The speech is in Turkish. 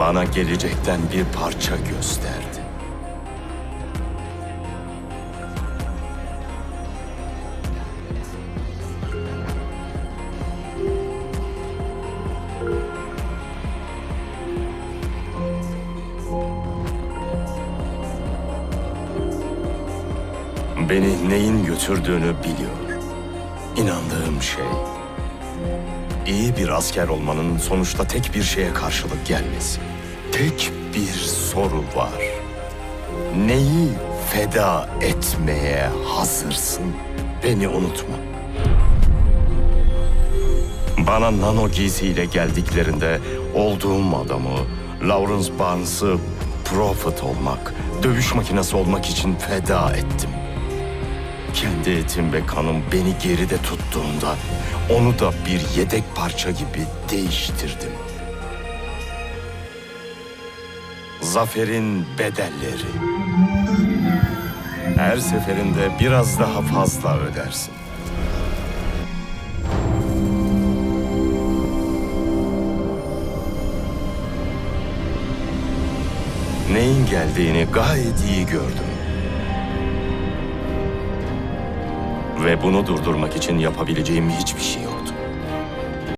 Bana gelecekten bir parça gösterdi. Beni neyin götürdüğünü biliyor. İnandığım şey, iyi bir asker olmanın sonuçta tek bir şeye karşılık gelmesi. Tek bir soru var. Neyi feda etmeye hazırsın? Beni unutma. Bana nano giysiyle geldiklerinde olduğum adamı, Lawrence Barnes'ı Prophet olmak, dövüş makinesi olmak için feda ettim. Kendi etim ve kanım beni geride tuttuğunda onu da bir yedek parça gibi değiştirdim. Zaferin bedelleri. Her seferinde biraz daha fazla ödersin. Neyin geldiğini gayet iyi gördüm. Ve bunu durdurmak için yapabileceğim hiçbir şey yok.